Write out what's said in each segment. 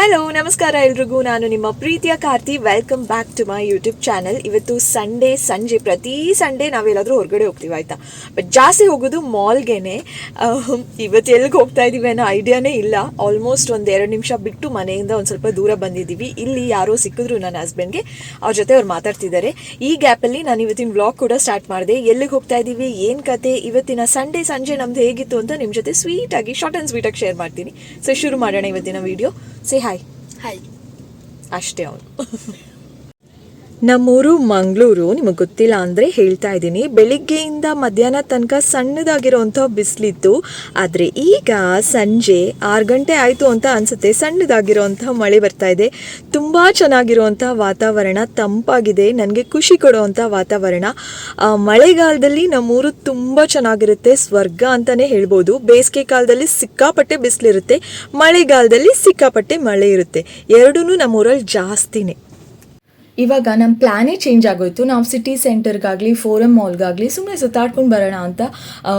Hello ನಮಸ್ಕಾರ ಎಲ್ರಿಗೂ. ನಾನು ನಿಮ್ಮ ಪ್ರೀತಿಯ Karthi. Welcome back to my YouTube channel ಇವತ್ತು ಸಂಡೇ ಸಂಜೆ, ಪ್ರತಿ ಸಂಡೇ ನಾವೆಲ್ಲಾದರೂ ಹೊರಗಡೆ ಹೋಗ್ತೀವಿ, ಆಯಿತಾ? ಬಟ್ ಜಾಸ್ತಿ ಹೋಗೋದು ಮಾಲ್ಗೆನೆ ಇವತ್ತು ಎಲ್ಲಿಗೆ ಹೋಗ್ತಾ ಇದ್ದೀವಿ ಅನ್ನೋ ಐಡಿಯಾನೇ ಇಲ್ಲ. ಆಲ್ಮೋಸ್ಟ್ ಒಂದು ಎರಡು ನಿಮಿಷ ಬಿಟ್ಟು ಮನೆಯಿಂದ ಒಂದು ಸ್ವಲ್ಪ ದೂರ ಬಂದಿದ್ದೀವಿ. ಇಲ್ಲಿ ಯಾರೋ ಸಿಕ್ಕಿದ್ರು ನನ್ನ ಹಸ್ಬೆಂಡ್ಗೆ ಅವ್ರ ಜೊತೆ ಅವ್ರು ಮಾತಾಡ್ತಿದ್ದಾರೆ. ಈ ಗ್ಯಾಪಲ್ಲಿ ನಾನು ಇವತ್ತಿನ ವ್ಲಾಗ್ ಕೂಡ ಸ್ಟಾರ್ಟ್ ಮಾಡಿದೆ. ಎಲ್ಲಿಗೆ ಹೋಗ್ತಾ ಇದ್ದೀವಿ ಏನು ಕತೆ, ಇವತ್ತಿನ ಸಂಡೇ ಸಂಜೆ ನಮ್ದು ಹೇಗಿತ್ತು ಅಂತ ನಿಮ್ಮ ಜೊತೆ ಸ್ವೀಟಾಗಿ ಶಾರ್ಟ್ ಆ್ಯಂಡ್ ಸ್ವೀಟಾಗಿ ಶೇರ್ ಮಾಡ್ತೀನಿ. ಸೊ ಶುರು ಮಾಡೋಣ ಇವತ್ತಿನ ವಿಡಿಯೋ ಸೇ ಹಾಯ್ ಹಾಯ್ ಅಷ್ಟೇ ಅವನು ನಮ್ಮೂರು ಮಂಗಳೂರು ನಿಮಗೆ ಗೊತ್ತಿಲ್ಲ ಅಂದರೆ ಹೇಳ್ತಾ ಇದ್ದೀನಿ. ಬೆಳಿಗ್ಗೆಯಿಂದ ಮಧ್ಯಾಹ್ನ ತನಕ ಸಣ್ಣದಾಗಿರೋವಂಥ ಬಿಸಿಲಿತ್ತು. ಆದರೆ ಈಗ ಸಂಜೆ ಆರು ಗಂಟೆ ಆಯಿತು ಅಂತ ಅನಿಸುತ್ತೆ. ಸಣ್ಣದಾಗಿರೋವಂಥ ಮಳೆ ಬರ್ತಾ ಇದೆ. ತುಂಬ ಚೆನ್ನಾಗಿರುವಂಥ ವಾತಾವರಣ, ತಂಪಾಗಿದೆ. ನನಗೆ ಖುಷಿ ಕೊಡುವಂಥ ವಾತಾವರಣ. ಮಳೆಗಾಲದಲ್ಲಿ ನಮ್ಮೂರು ತುಂಬ ಚೆನ್ನಾಗಿರುತ್ತೆ. ಸ್ವರ್ಗ ಅಂತಲೇ ಹೇಳ್ಬೋದು. ಬೇಸಿಗೆ ಕಾಲದಲ್ಲಿ ಸಿಕ್ಕಾಪಟ್ಟೆ ಬಿಸಿಲಿರುತ್ತೆ. ಮಳೆಗಾಲದಲ್ಲಿ ಸಿಕ್ಕಾಪಟ್ಟೆ ಮಳೆ ಇರುತ್ತೆ. ಎರಡೂ ನಮ್ಮೂರಲ್ಲಿ ಜಾಸ್ತಿನೇ. ಇವಾಗ ನಮ್ಮ ಪ್ಲ್ಯಾನೇ ಚೇಂಜ್ ಆಗೋಯ್ತು. ನಾವು ಸಿಟಿ ಸೆಂಟರ್ಗಾಗಲಿ ಫೋರಮ್ ಮಾಲ್ಗಾಗಲಿ ಸುಮ್ಮನೆ ಸುತ್ತಾಡ್ಕೊಂಡು ಬರೋಣ ಅಂತ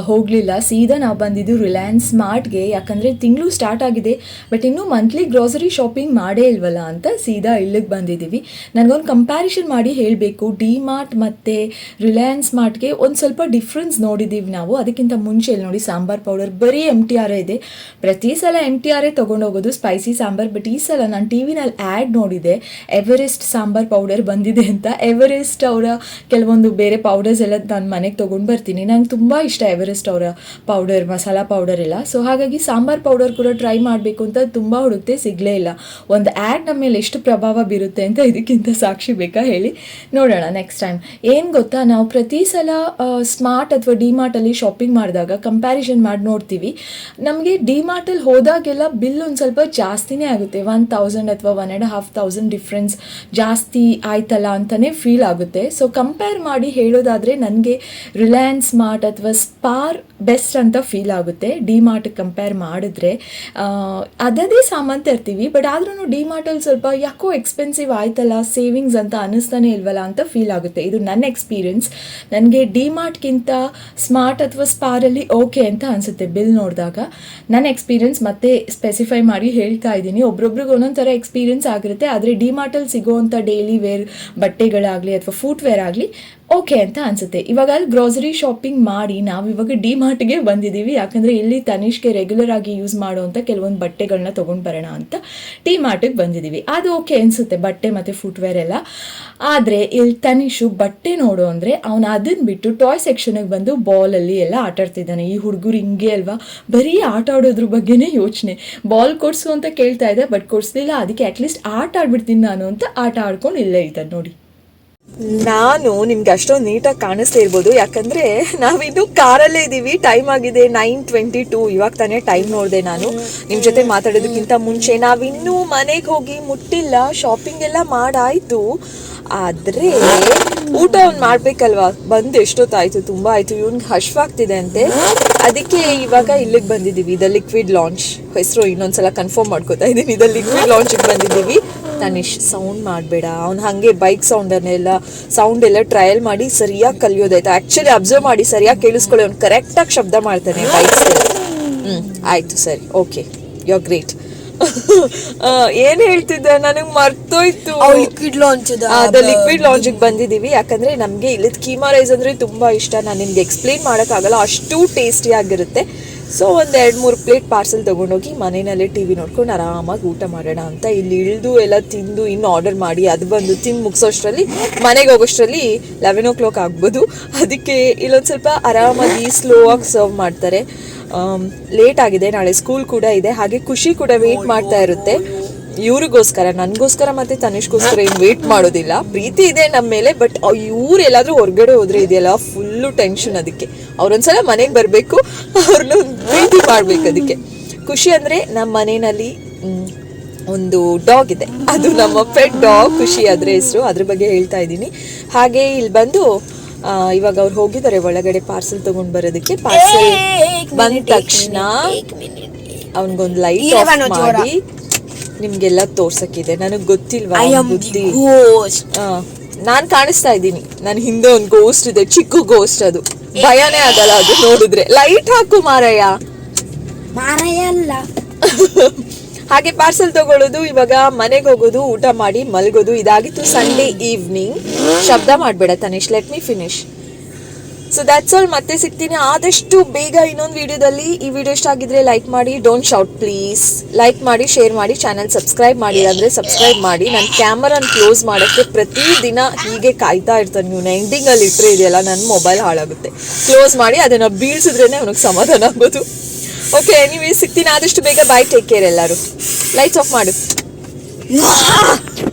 ಹೋಗಲಿಲ್ಲ. ಸೀದಾ ನಾವು ಬಂದಿದ್ದು ರಿಲಯನ್ಸ್ ಸ್ಮಾರ್ಟ್ಗೆ ಯಾಕಂದರೆ ತಿಂಗಳು ಸ್ಟಾರ್ಟ್ ಆಗಿದೆ. ಬಟ್ ಇನ್ನೂ ಮಂತ್ಲಿ ಗ್ರೋಸರಿ ಶಾಪಿಂಗ್ ಮಾಡೇ ಇಲ್ವಲ್ಲ ಅಂತ ಸೀದಾ ಇಲ್ಲಿಗೆ ಬಂದಿದ್ದೀವಿ. ನನಗೊಂದು ಕಂಪ್ಯಾರಿಷನ್ ಮಾಡಿ ಹೇಳಬೇಕು. ಡಿ ಮಾರ್ಟ್ ಮತ್ತು ರಿಲಯನ್ಸ್ ಸ್ಮಾರ್ಟ್ಗೆ ಒಂದು ಸ್ವಲ್ಪ ಡಿಫ್ರೆನ್ಸ್ ನೋಡಿದ್ದೀವಿ ನಾವು. ಅದಕ್ಕಿಂತ ಮುಂಚೆ ಇಲ್ಲಿ ನೋಡಿ ಸಾಂಬಾರ್ ಪೌಡರ್ ಬರೀ ಎಂ ಟಿ ಆರ್ ಇದೆ. ಪ್ರತಿ ಸಲ ಎಂ ಟಿ ಆರೇ ತೊಗೊಂಡೋಗೋದು ಸ್ಪೈಸಿ ಸಾಂಬಾರ್. ಬಟ್ ಈ ಸಲ ನಾನು ಟಿ ವಿನಲ್ಲಿ ಆ್ಯಡ್ ನೋಡಿದೆ. ಎವರೆಸ್ಟ್ ಸಾಂಬಾರ್ ಪೌಡರ್ ಬಂದಿದೆ ಅಂತ ಎವರೆಸ್ಟ್ ಅವರ ಕೆಲವೊಂದು ಬೇರೆ ಪೌಡರ್ಸ್ ಎಲ್ಲ ನಾನು ಮನೆಗೆ ತೊಗೊಂಡು ಬರ್ತೀನಿ. ನಂಗೆ ತುಂಬ ಇಷ್ಟ ಎವರೆಸ್ಟ್ ಅವರ ಪೌಡರ್ ಮಸಾಲ ಪೌಡರ್ ಎಲ್ಲ. ಸೊ ಹಾಗಾಗಿ ಸಾಂಬಾರ್ ಪೌಡರ್ ಕೂಡ ಟ್ರೈ ಮಾಡಬೇಕು ಅಂತ ತುಂಬ ಹುಡುಕ್ತೆ ಸಿಗಲೇ ಇಲ್ಲ. ಒಂದು ಆ್ಯಡ್ ನಮ್ಮ ಮೇಲೆ ಎಷ್ಟು ಪ್ರಭಾವ ಬೀರುತ್ತೆ ಅಂತ ಇದಕ್ಕಿಂತ ಸಾಕ್ಷಿ ಬೇಕಾ ಹೇಳಿ ನೋಡೋಣ ನೆಕ್ಸ್ಟ್ ಟೈಮ್ ಏನು ಗೊತ್ತಾ? ನಾವು ಪ್ರತಿ ಸಲ ಸ್ಮಾರ್ಟ್ ಅಥವಾ ಡಿ ಮಾರ್ಟಲ್ಲಿ ಶಾಪಿಂಗ್ ಮಾಡಿದಾಗ ಕಂಪ್ಯಾರಿಸನ್ ಮಾಡಿ ನೋಡ್ತೀವಿ. ನಮಗೆ ಡಿ ಮಾರ್ಟಲ್ಲಿ ಹೋದಾಗೆಲ್ಲ ಬಿಲ್ ಒಂದು ಸ್ವಲ್ಪ ಜಾಸ್ತಿನೇ ಆಗುತ್ತೆ. ಒನ್ ತೌಸಂಡ್ ಅಥವಾ one and half thousand difference ಜಾಸ್ತಿ ಆಯ್ತಲ್ಲ ಅಂತಲೇ ಫೀಲ್ ಆಗುತ್ತೆ. ಸೊ ಕಂಪೇರ್ ಮಾಡಿ ಹೇಳೋದಾದರೆ ನನಗೆ ರಿಲಯನ್ಸ್ ಮಾರ್ಟ್ ಅಥವಾ ಸ್ಪಾರ್ ಬೆಸ್ಟ್ ಅಂತ ಫೀಲ್ ಆಗುತ್ತೆ. ಡಿ ಮಾರ್ಟ್ ಕಂಪೇರ್ ಮಾಡಿದ್ರೆ ಅದದೇ ಸಾಮಾನು ತರ್ತೀವಿ ಬಟ್ ಆದ್ರೂ ಡಿ ಮಾರ್ಟಲ್ಲಿ ಸ್ವಲ್ಪ ಯಾಕೋ ಎಕ್ಸ್ಪೆನ್ಸಿವ್ ಆಯ್ತಲ್ಲ ಸೇವಿಂಗ್ಸ್ ಅಂತ ಅನ್ನಿಸ್ತಾನೆ ಇಲ್ವಲ್ಲ ಅಂತ ಫೀಲ್ ಆಗುತ್ತೆ. ಇದು ನನ್ನ ಎಕ್ಸ್ಪೀರಿಯನ್ಸ್ ನನಗೆ ಡಿ ಮಾರ್ಟ್ಗಿಂತ ಸ್ಮಾರ್ಟ್ ಅಥವಾ ಸ್ಪಾರಲ್ಲಿ ಓಕೆ ಅಂತ ಅನಿಸುತ್ತೆ ಬಿಲ್ ನೋಡಿದಾಗ. ನನ್ನ ಎಕ್ಸ್ಪೀರಿಯನ್ಸ್ ಮತ್ತೆ ಸ್ಪೆಸಿಫೈ ಮಾಡಿ ಹೇಳ್ತಾ ಇದ್ದೀನಿ. ಒಬ್ರೊಬ್ರಿಗೆ ಒಂದೊಂದು ಥರ ಎಕ್ಸ್ಪೀರಿಯನ್ಸ್ ಆಗಿರುತ್ತೆ. ಆದರೆ ಡಿ ಮಾರ್ಟಲ್ಲಿ ಸಿಗೋವಂಥ ಡೈಲಿ ವೇರ್ ಬಟ್ಟೆಗಳಾಗಲಿ ಅಥವಾ ಫುಟ್ವೇರ್ ಆಗಲಿ ಓಕೆ ಅಂತ ಅನಿಸುತ್ತೆ. ಇವಾಗ ಅಲ್ಲಿ ಗ್ರೋಸರಿ ಶಾಪಿಂಗ್ ಮಾಡಿ ನಾವು ಇವಾಗ ಡಿ ಮಾರ್ಟ್ಗೆ ಬಂದಿದ್ದೀವಿ. ಯಾಕಂದರೆ ಇಲ್ಲಿ ತನಿಷ್ಗೆ ರೆಗ್ಯುಲರ್ ಆಗಿ ಯೂಸ್ ಮಾಡುವಂಥ ಕೆಲವೊಂದು ಬಟ್ಟೆಗಳನ್ನ ತೊಗೊಂಡು ಬರೋಣ ಅಂತ ಡಿ ಮಾರ್ಟಿಗೆ ಬಂದಿದ್ದೀವಿ. ಅದು ಓಕೆ ಅನಿಸುತ್ತೆ, ಬಟ್ಟೆ ಮತ್ತು ಫುಟ್ವೇರ್ ಎಲ್ಲ. ಆದರೆ ಇಲ್ಲಿ ತನಿಷು ಬಟ್ಟೆ ನೋಡು ಅಂದರೆ ಅವನು ಅದನ್ನು ಬಿಟ್ಟು ಟಾಯ್ ಸೆಕ್ಷನ್ಗೆ ಬಂದು ಬಾಲಲ್ಲಿ ಎಲ್ಲ ಆಟ ಆಡ್ತಿದ್ದಾನೆ. ಈ ಹುಡುಗರು ಹಿಂಗೆ ಅಲ್ವಾ? ಬರೀ ಆಟ ಆಡೋದ್ರ ಬಗ್ಗೆನೇ ಯೋಚನೆ. ಬಾಲ್ ಕೊಡ್ಸು ಅಂತ ಕೇಳ್ತಾ ಇದೆ ಬಟ್ ಕೊಡಿಸ್ಲಿಲ್ಲ. ಅದಕ್ಕೆ ಅಟ್ಲೀಸ್ಟ್ ಆಟ ಆಡ್ಬಿಡ್ತೀನಿ ನಾನು ಅಂತ ಆಟ ಆಡ್ಕೊಂಡು ಇಲ್ಲೇ ಇದ್ದಾನೆ ನೋಡಿ. ನಾನು ನಿಮ್ಗೆ ಅಷ್ಟೊಂದು ನೀಟಾಗಿ ಕಾಣಿಸ್ತಾ ಇರ್ಬೋದು. ಯಾಕಂದ್ರೆ ನಾವಿನ್ನು ಕಾರಲ್ಲೇ ಇದ್ದೀವಿ ಟೈಮ್ ಆಗಿದೆ ನೈನ್ ಟ್ವೆಂಟಿ ಟೂ. ಇವಾಗ ತಾನೇ ಟೈಮ್ ನೋಡಿದೆ ನಾನು. ನಿಮ್ಮ ಜೊತೆ ಮಾತಾಡೋದಕ್ಕಿಂತ ಮುಂಚೆ ನಾವಿನ್ನೂ ಮನೆಗೆ ಹೋಗಿ ಮುಟ್ಟಿಲ್ಲ. ಶಾಪಿಂಗ್ ಎಲ್ಲ ಮಾಡಾಯ್ತು. ಆದ್ರೆ ಊಟ ಒಂದು ಮಾಡ್ಬೇಕಲ್ವಾ? ಬಂದು ಎಷ್ಟೊತ್ತಾಯ್ತು? ತುಂಬಾ ಆಯ್ತು. ಇವ್ನಿಗೆ ಹಶ್ವಾಗ್ತಿದೆ ಅಂತೆ. ಅದಕ್ಕೆ ಇವಾಗ ಇಲ್ಲಿಗೆ ಬಂದಿದ್ದೀವಿ. ಇದ ಲಿಕ್ವಿಡ್ ಲಾಂಚ್ ಹೆಸರು ಇನ್ನೊಂದ್ಸಲ ಕನ್ಫರ್ಮ್ ಮಾಡ್ಕೋತಾ ಇದ್ದೀನಿ. ಇದ ಲಿಕ್ವಿಡ್ ಲಾಂಚಿಗೆ ಬಂದಿದ್ದೀವಿ. ತನಿಷ್ ಸೌಂಡ್ ಮಾಡಬೇಡ. ಅವ್ನು ಹಾಗೆ ಬೈಕ್ ಸೌಂಡನ್ನೆಲ್ಲ ಸೌಂಡ್ ಎಲ್ಲ ಟ್ರಯಲ್ ಮಾಡಿ ಸರಿಯಾಗಿ ಕಲಿಯೋದಾಯ್ತು ಆ್ಯಕ್ಚುಲಿ ಅಬ್ಸರ್ವ್ ಮಾಡಿ ಸರಿಯಾಗಿ ಕೇಳಿಸ್ಕೊಳ್ಳಿ. ಅವ್ನು ಕರೆಕ್ಟಾಗಿ ಶಬ್ದ ಮಾಡ್ತಾನೆ ಬೈಕ್ ಹ್ಞೂ ಆಯಿತು ಸರಿ. ಓಕೆ ಯು ಆರ್ ಗ್ರೇಟ್ ಏನ್ ಹೇಳ್ತಿದ್ದೆ? ನನಗೆ ಮರ್ತೋಯ್ತು. ಲಿಕ್ವಿಡ್ ಲಾಂಚ್ ಲಿಕ್ವಿಡ್ ಲಾಂಚ್ ಬಂದಿದ್ದೀವಿ. ಯಾಕಂದ್ರೆ ನಮಗೆ ಇಲ್ಲಿದ್ ಕೀಮಾ ರೈಸ್ ಅಂದ್ರೆ ತುಂಬಾ ಇಷ್ಟ. ನಾನು ನಿಮ್ಗೆ ಎಕ್ಸ್ಪ್ಲೇನ್ ಮಾಡೋಕ್ಕಾಗಲ್ಲ. ಅಷ್ಟು ಟೇಸ್ಟಿ ಆಗಿರುತ್ತೆ. ಸೊ ಒಂದು ಎರಡು ಮೂರು ಪ್ಲೇಟ್ ಪಾರ್ಸೆಲ್ ತೊಗೊಂಡೋಗಿ ಮನೆಯಲ್ಲೇ ಟಿ ವಿ ನೋಡ್ಕೊಂಡು ಆರಾಮಾಗಿ ಊಟ ಮಾಡೋಣ ಅಂತ ಇಲ್ಲಿ ಇಳಿದು ಎಲ್ಲ ತಿಂದು ಇನ್ನು ಆರ್ಡರ್ ಮಾಡಿ ಅದು ಬಂದು ತಿಂದು ಮುಗಿಸೋಷ್ಟರಲ್ಲಿ, ಮನೆಗೆ ಹೋಗೋಷ್ಟರಲ್ಲಿ ಲೆವೆನ್ ಓ ಕ್ಲಾಕ್ ಆಗ್ಬೋದು. ಅದಕ್ಕೆ ಇಲ್ಲೊಂದು ಸ್ವಲ್ಪ ಆರಾಮಾಗಿ ಸ್ಲೋ ಆಗಿ ಸರ್ವ್ ಮಾಡ್ತಾರೆ. ಲೇಟ್ ಆಗಿದೆ. ನಾಳೆ ಸ್ಕೂಲ್ ಕೂಡ ಇದೆ. ಹಾಗೆ ಖುಷಿ ಕೂಡ ವೇಟ್ ಮಾಡ್ತಾ ಇರುತ್ತೆ. ಇವ್ರಿಗೋಸ್ಕರ ನನಗೋಸ್ಕರ ಮತ್ತೆ ತನಿಷ್ಗೋಸ್ಕರ ಏನು ವೇಟ್ ಮಾಡೋದಿಲ್ಲ. ಪ್ರೀತಿ ಇದೆ ನಮ್ಮ ಮೇಲೆ ಬಟ್ ಇವ್ರು ಎಲ್ಲಾದ್ರೂ ಹೊರಗಡೆ ಹೋದ್ರೆ ಇದೆಯಲ್ಲ ಫುಲ್ಲು ಟೆನ್ಷನ್ ಅದಕ್ಕೆ. ಅವ್ರೊಂದ್ಸಲ ಮನೆಗೆ ಬರಬೇಕು ಅವ್ರನ್ನ ಪ್ರೀತಿ ಮಾಡ್ಬೇಕು ಅದಕ್ಕೆ. ಖುಷಿ ಅಂದ್ರೆ ನಮ್ಮ ಮನೆಯಲ್ಲಿ ಒಂದು ಡಾಗ್ ಇದೆ. ಅದು ನಮ್ಮ ಪೆಟ್ ಡಾಗ್ ಖುಷಿ ಅದ್ರ ಹೆಸರು. ಅದ್ರ ಬಗ್ಗೆ ಹೇಳ್ತಾ ಇದ್ದೀನಿ. ಹಾಗೆ ಇಲ್ಲಿ ಬಂದು ಆ, ಇವಾಗ ಅವ್ರು ಹೋಗಿದ್ದಾರೆ ಒಳಗಡೆ ಪಾರ್ಸೆಲ್ ತಗೊಂಡ್ ಬರೋದಕ್ಕೆ. ಪಾರ್ಸೆಲ್ ಬಂದ ತಕ್ಷಣ ಅವನಿಗೊಂದು ಲೈಟ್ ಮಾಡಿ. ನಿಮ್ಗೆಲ್ಲ ತೋರ್ಸಕ್ಕಿದೆ. ನನಗೆ ಗೊತ್ತಿಲ್ವಾ ಬುದ್ಧಿ? ನಾನ್ ಕಾಣಿಸ್ತಾ ಇದ್ದೀನಿ. ನನ್ ಹಿಂದೆ ಒಂದು ಗೋಸ್ಟ್ ಇದೆ ಚಿಕ್ಕ ಗೋಸ್ಟ್ ಅದು. ಭಯನೇ ಆಗಲ್ಲ ಅದು ನೋಡಿದ್ರೆ. ಲೈಟ್ ಹಾಕು ಮಾರಯ್ಯ. ಮಾರಯ್ಯ ಅಲ್ಲ. ಹಾಗೆ ಪಾರ್ಸೆಲ್ ತಗೊಳ್ಳೋದು ಇವಾಗ ಮನೆಗೆ ಹೋಗೋದು ಊಟ ಮಾಡಿ ಮಲಗೋದು ಇದಾಗಿತ್ತು ಸಂಡೇ ಈವ್ನಿಂಗ್ ಶಬ್ದ ಮಾಡಬೇಡ Tanish let me finish so that's all ಮತ್ತೆ ಸಿಗ್ತೀನಿ. ಆದಷ್ಟು ಬೇಗ ಇನ್ನೊಂದು ವಿಡಿಯೋದಲ್ಲಿ. ಈ ವಿಡಿಯೋ ಇಷ್ಟ ಆಗಿದ್ರೆ ಲೈಕ್ ಮಾಡಿ ಡೋಂಟ್ ಶೌಟ್ ಪ್ಲೀಸ್ ಲೈಕ್ ಮಾಡಿ ಶೇರ್ ಮಾಡಿ ಚಾನಲ್ ಸಬ್ಸ್ಕ್ರೈಬ್ ಮಾಡಿ. ಅಂದರೆ ಸಬ್ಸ್ಕ್ರೈಬ್ ಮಾಡಿ. ನನ್ನ ಕ್ಯಾಮರಾನ ಕ್ಲೋಸ್ ಮಾಡೋಕ್ಕೆ ಪ್ರತಿದಿನ ಹೀಗೆ ಕಾಯ್ತಾ ಇರ್ತಾನೆ ನೀವು. ಎಂಡಿಂಗಲ್ಲಿ ಇಟ್ಟರೆ ಇದೆಯಲ್ಲ ನನ್ನ ಮೊಬೈಲ್ ಹಾಳಾಗುತ್ತೆ. ಕ್ಲೋಸ್ ಮಾಡಿ ಅದನ್ನು ಬೀಳ್ಸಿದ್ರೇ ಅವನಿಗೆ ಸಮಾಧಾನ ಆಗೋದು. ಓಕೆ ನೀವು ಸಿಗ್ತೀನಿ. ಆದಷ್ಟು ಬೇಗ. ಬಾಯ್ ಟೇಕ್ ಕೇರ್ ಎಲ್ಲರೂ. ಲೈಟ್ಸ್ ಆಫ್ ಮಾಡು.